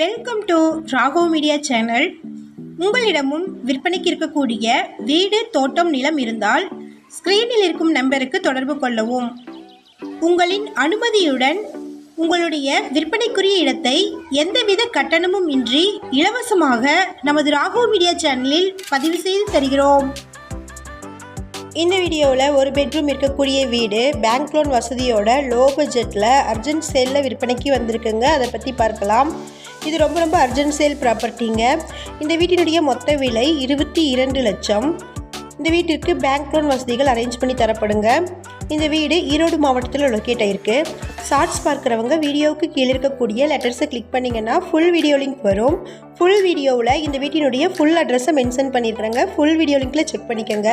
Welcome to Rago media channel உங்களிடமும் விற்பனைக்கு இருக்கக்கூடிய வீடு தோட்டம் நிலம் இருந்தால் ஸ்க்ரீனில் இருக்கும் நம்பருக்கு தொடர்பு கொள்ளவும். உங்களின் அனுமதியுடன் உங்களுடைய விற்பனைக்குரிய இடத்தை எந்தவித கட்டணமும் இன்றி இலவசமாக நமது ராகோ மீடியா சேனலில் பதிவு செய்து தருகிறோம். இந்த வீடியோவில் ஒரு பெட்ரூம் இருக்கக்கூடிய வீடு பேங்க் லோன் வசதியோட லோ பட்ஜெட்டில் அர்ஜென்ட் சேலில் விற்பனைக்கு வந்திருக்குங்க. அதை பற்றி பார்க்கலாம். இது ரொம்ப ரொம்ப அர்ஜென்ட் சேல் ப்ராப்பர்ட்டிங்க இந்த வீட்டினுடைய மொத்த விலை இருபத்தி இரண்டு லட்சம். இந்த வீட்டிற்கு பேங்க் லோன் வசதிகள் அரேஞ்ச் பண்ணி தரப்படுங்க. இந்த வீடு ஈரோடு மாவட்டத்தில் லொக்கேட் ஆயிருக்கு. ஷார்ட்ஸ் பார்க்குறவங்க வீடியோவுக்கு கீழே இருக்கக்கூடிய லெட்டர்ஸை கிளிக் பண்ணிங்கன்னா ஃபுல் வீடியோ லிங்க் வரும். ஃபுல் வீடியோவில் இந்த வீட்டினுடைய ஃபுல் அட்ரஸை மென்ஷன் பண்ணியிருக்கிறேங்க. ஃபுல் வீடியோ லிங்க்கில் செக் பண்ணிக்கோங்க.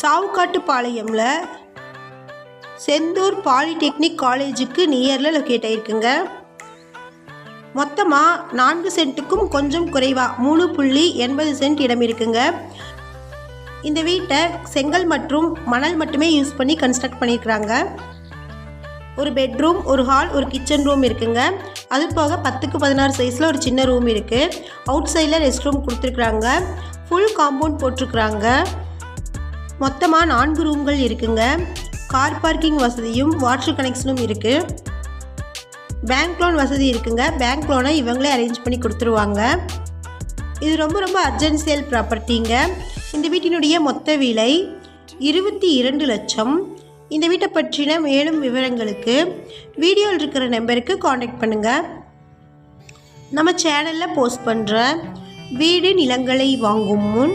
சாவுக்காட்டுப்பாளையமில் செந்தூர் பாலிடெக்னிக் காலேஜுக்கு நியரில் லொக்கேட் ஆகிருக்குங்க மொத்தமாக நான்கு சென்ட்டுக்கும் கொஞ்சம் குறைவாக மூணு புள்ளி எண்பது சென்ட் இடம் இருக்குங்க. இந்த வீட்டை செங்கல் மற்றும் மணல் மட்டுமே யூஸ் பண்ணி கன்ஸ்ட்ரக்ட் பண்ணியிருக்கிறாங்க. ஒரு பெட்ரூம் ஒரு ஹால் ஒரு கிச்சன் ரூம் இருக்குங்க. அது போக பத்துக்கு பதினாறு சைஸில் ஒரு சின்ன ரூம் இருக்குது அவுட் சைடில் ரெஸ்ட் ரூம் கொடுத்துருக்குறாங்க. ஃபுல் காம்பவுண்ட் போட்டிருக்குறாங்க. மொத்தமாக நான்கு ரூம்கள் இருக்குங்க. கார் பார்க்கிங் வசதியும் வாட்டர் கனெக்ஷனும் இருக்குது பேங்க் லோன் வசதி இருக்குங்க. பேங்க் லோனை இவங்களே அரேஞ்ச் பண்ணி கொடுத்துருவாங்க. இது ரொம்ப ரொம்ப அர்ஜென்ட் சேல் ப்ராப்பர்ட்டிங்க. இந்த வீட்டினுடைய மொத்த விலை இருபத்தி இரண்டு லட்சம். இந்த வீட்டை பற்றின மேலும் விவரங்களுக்கு வீடியோவில் இருக்கிற நம்பருக்கு காண்டாக்ட் பண்ணுங்கள் நம்ம சேனலில் போஸ்ட் பண்ணுற வீடு நிலங்களை வாங்கும் முன்